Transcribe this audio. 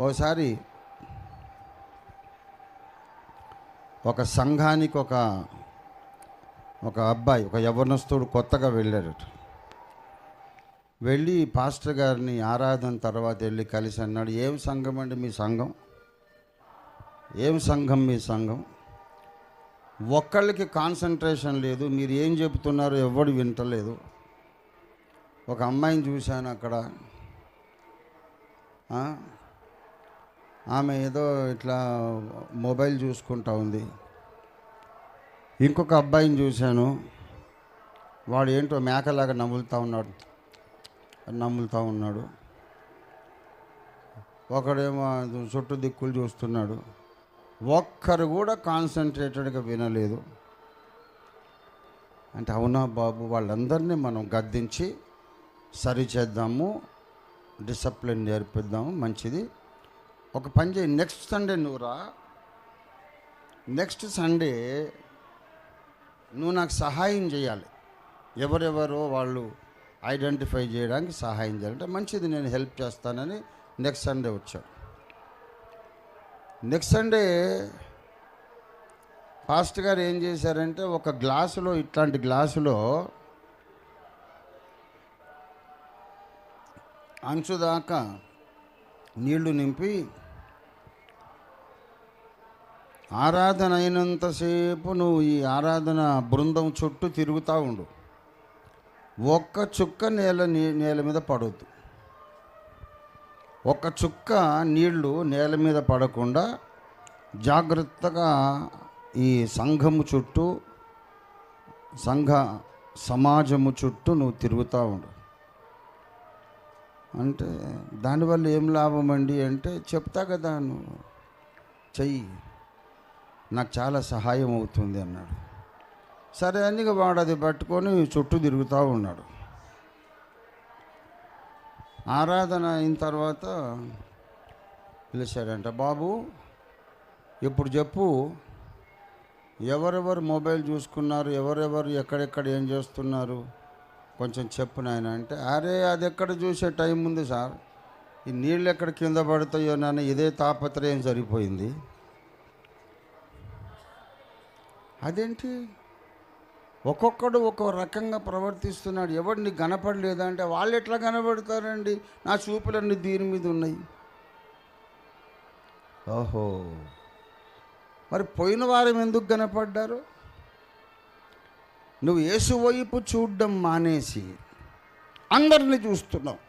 ఓసారి ఒక సంఘానికి ఒక ఒక అబ్బాయి ఒక యవనస్తుడు కొత్తగా వెళ్ళాడట. వెళ్ళి పాస్టర్ గారిని ఆరాధన తర్వాత వెళ్ళి కలిసి అన్నాడు ఏం సంఘం అండి మీ సంఘం? ఏం సంఘం మీ సంఘం? ఒక్కళ్ళకి కాన్సన్ట్రేషన్ లేదు మీరు ఏం చెబుతున్నారో ఎవడు వింటలేదు. ఒక అమ్మాయిని చూశాను అక్కడ. ఆమె ఏదో ఇట్లా మొబైల్ చూసుకుంటా ఉంది. ఇంకొక అబ్బాయిని చూశాను. వాడు ఏంటో మేకలాగా నములుతూ ఉన్నాడు. నములుతూ ఉన్నాడు. ఒకడేమో చుట్టూ దిక్కులు చూస్తున్నాడు. ఒక్కరు కూడా కాన్సన్ట్రేటెడ్గా వినలేదు. అంటే అవునా బాబు వాళ్ళందరినీ మనం గద్దించి సరిచేద్దాము డిసిప్లిన్ నేర్పిద్దాము మంచిది. ఒక పని చేయి నెక్స్ట్ సండే నువ్వు రా. నెక్స్ట్ సండే నువ్వు నాకు సహాయం చేయాలి. ఎవరెవరో వాళ్ళు ఐడెంటిఫై చేయడానికి సహాయం చేయాలంటే మంచిది నేను హెల్ప్ చేస్తానని నెక్స్ట్ సండే వచ్చాడు నెక్స్ట్ సండే పాస్ట్ గారు ఏం చేశారంటే ఒక గ్లాసులో ఇట్లాంటి గ్లాసులో అంచు దాకా నీళ్ళు నింపి ఆరాధన అయినంతసేపు నువ్వు ఈ ఆరాధన బృందం చుట్టూ తిరుగుతూ ఉండు. ఒక్క చుక్క నేల నీ- నేల మీద పడవద్దు ఒక్క చుక్క నీళ్ళు నేల మీద పడకుండా జాగ్రత్తగా ఈ సంఘము చుట్టూ సంఘ సమాజము చుట్టూ నువ్వు తిరుగుతూ ఉండు. అంటే దానివల్ల ఏం లాభం అండి అంటే చెప్తా కదా నువ్వు చెయ్యి. నాకు చాలా సహాయం అవుతుంది అన్నాడు. సరే అని వాడు అది పట్టుకొని చుట్టూ తిరుగుతూ ఉన్నాడు. ఆరాధన అయిన తర్వాత పిలిచాడంట బాబు ఇప్పుడు చెప్పు ఎవరెవరు మొబైల్ చూసుకున్నారు ఎవరెవరు ఎక్కడెక్కడ ఏం చేస్తున్నారు? కొంచెం చెప్పు నాయన. అంటే అరే అది ఎక్కడ చూసే టైం ఉంది సార్? ఈ నీళ్ళు ఎక్కడ కింద పడతాయో నాన్న ఇదే తాపత్రయం సరిపోయింది. అదేంటి? ఒక్కొక్కడు ఒక్కో రకంగా ప్రవర్తిస్తున్నాడు. ఎవరిని కనపడలేదా అంటే వాళ్ళు ఎట్లా కనబడతారండి నా చూపులన్నీ దీని మీద ఉన్నాయి. ఓహో! మరి పోయిన వారం ఎందుకు కనపడ్డారు నువ్వు యేసు వైపు చూడడం మానేసి అందరిని చూస్తున్నావు.